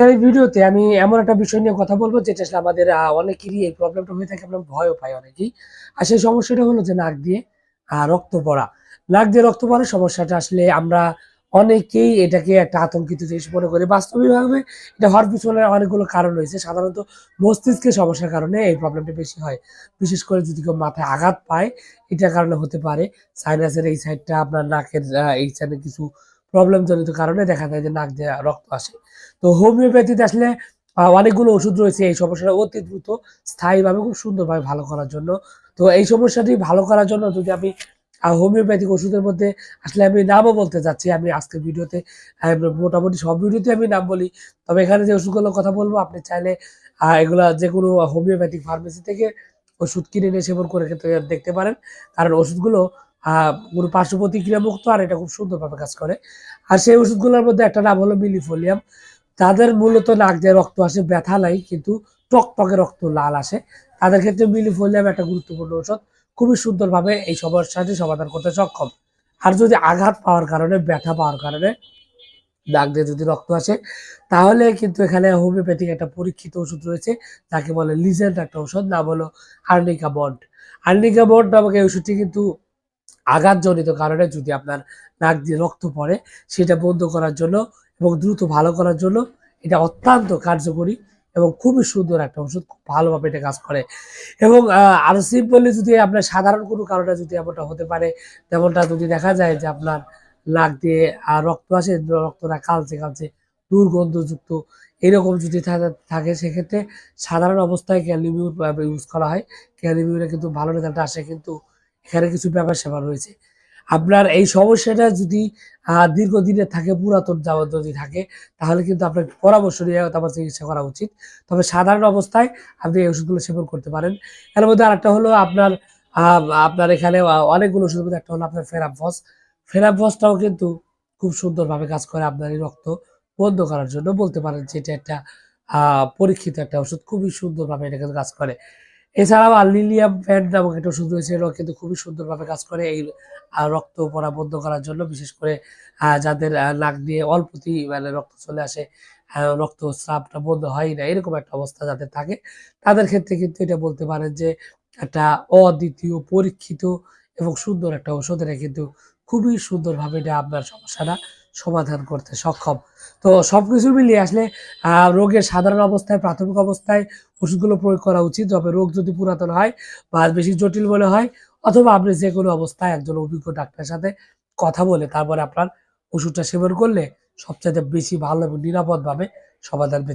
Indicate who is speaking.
Speaker 1: এই ভিডিওতে আমি এমন একটা বিষয় নিয়ে কথা বলব, যেটা আসলে আমাদের অনেকেরই এই প্রবলেমটা হয়ে থাকে, আমরা ভয়ও পাই অনেকেই। আর সেই সমস্যাটা হলো যে নাক দিয়ে রক্ত পড়া। নাক দিয়ে রক্ত পড়ার সমস্যাটা আসলে আমরা অনেকেই এটাকে একটা আতঙ্কিত জিনিস মনে করি। বাস্তবিকভাবে এটা হওয়ার পিছনে অনেকগুলো কারণ রয়েছে। সাধারণত মস্তিষ্কের সমস্যার কারণে এই প্রবলেমটা বেশি হয়। বিশেষ করে যদি কেউ মাথায় আঘাত পায়, এটার কারণে হতে পারে। সাইনাসের এই সাইডটা আপনার নাকের এই সাইডে কিছু প্রবলেম জনিত কারণে দেখা যায় যে নাক দিয়ে রক্ত আসে। তো হোমিওপ্যাথিতে আসলে অনেকগুলো ওষুধ রয়েছে এই সমস্যাটা অতি দ্রুত স্থায়ীভাবে খুব সুন্দরভাবে ভালো করার জন্য। তো এই সমস্যাটি ভালো করার জন্য যদি আমি হোমিওপ্যাথিক ওষুধের মধ্যে আসলে আমি নামও বলতে যাচ্ছি আমি আজকের ভিডিওতে মোটামুটি সব ভিডিওতে আমি নাম বলি। তবে এখানে যে ওষুধগুলোর কথা বলব, আপনি চাইলে এগুলা যে কোনো হোমিওপ্যাথিক ফার্মেসি থেকে ওষুধ কিনে নিয়ে সেবন করে খেতে দেখতে পারেন। কারণ ওষুধগুলো কোনো পার্শ্ব প্রতিক্রিয়া মুক্ত আর এটা খুব সুন্দরভাবে কাজ করে। আর সেই ওষুধগুলোর মধ্যে একটা নাম হলো মিলিফোলিয়াম। তাদের মূলত নাক দিয়ে রক্ত আসে, ব্যথা নাই, কিন্তু টকটকে রক্ত লাল আসে। তাদের ক্ষেত্রে মিলিফোলিয়াম একটা গুরুত্বপূর্ণ ঔষধ। খুবই সুন্দরভাবে এই সমস্যাটি সমাধান করতে সক্ষম। আর যদি আঘাত পাওয়ার কারণে, ব্যথা পাওয়ার কারণে নাক দিয়ে যদি রক্ত আসে, তাহলে কিন্তু এখানে হোমিওপ্যাথিক একটা পরীক্ষিত ওষুধ রয়েছে, যাকে বলে লিজেন্ড একটা ওষুধ নাম হলো আর্নিকা বন্ড। আর্নিকা বন্ড নামক এই ওষুধটি কিন্তু আঘাতজনিত কারণে যদি আপনার নাক দিয়ে রক্ত পড়ে সেটা বন্ধ করার জন্য এবং দ্রুত ভালো করার জন্য এটা অত্যন্ত কার্যকরী এবং খুবই সুন্দর একটা ওষুধ খুব ভালোভাবে এটা কাজ করে। এবং আহ, আরও সিম্পলি যদি আপনার সাধারণ কোনো কারণে যদি এমনটা হতে পারে তেমনটা যদি দেখা যায় যে আপনার নাক দিয়ে রক্ত আসে রক্তটা কালচে কালচে দুর্গন্ধযুক্ত এরকম যদি থাকে সেক্ষেত্রে সাধারণ অবস্থায় ক্যালিমিউর ইউজ করা হয়। ক্যালিমিউরে কিন্তু ভালো রেজাল্ট আসে কিন্তু এখানে কিছু ব্যাপার সেবা রয়েছে। আপনার এই সমস্যাটা যদি আহ, দীর্ঘদিনের থাকে পুরাতন যাবত যদি থাকে তাহলে কিন্তু আপনার পরামর্শ নিয়ে তারপর চিকিৎসা করা উচিত। তবে সাধারণ অবস্থায় আপনি এই ওষুধগুলো সেবন করতে পারেন। এর মধ্যে আরেকটা হলো আপনার আপনার এখানে অনেকগুলো ওষুধের মধ্যে একটা হলো আপনার ফেরাফস। ফেরাফসটাও কিন্তু খুব সুন্দরভাবে কাজ করে আপনার এই রক্ত বন্ধ করার জন্য। বলতে পারেন যে এটা একটা পরীক্ষিত একটা ওষুধ। খুবই সুন্দরভাবে এটা কিন্তু কাজ করে। এছাড়াও আর লিলিয়াম প্যান্ট নামক একটা ওষুধ রয়েছে এটাও কিন্তু খুবই সুন্দরভাবে কাজ করে এই রক্ত পড়া বন্ধ করার জন্য, বিশেষ করে যাদের নাক দিয়ে অল্পতেই মানে রক্ত চলে আসে রক্ত স্রাবটা বন্ধ হয় না, এরকম একটা অবস্থা যাদের থাকে, তাদের ক্ষেত্রে কিন্তু এটা বলতে পারেন যে একটা অদ্বিতীয়, পরীক্ষিত এবং সুন্দর একটা ওষুধ, এটা কিন্তু খুবই সুন্দরভাবে এটা আপনার সমস্যাটা সমাধান করতে সক্ষম। তো সব কিছু মিলিয়ে আসলে রোগের সাধারণ অবস্থায়, প্রাথমিক অবস্থায় ওষুধগুলো প্রয়োগ করা উচিত। তবে রোগ যদি পুরাতন হয় বা বেশি জটিল বলে হয়, অথবা আপনি যে কোনো অবস্থায় একজন অভিজ্ঞ ডাক্তারের সাথে কথা বলে তারপরে আপনার ওষুধটা সেবন করলে সবচাইতে বেশি ভালো এবং নিরাপদভাবে সমাধান পেতে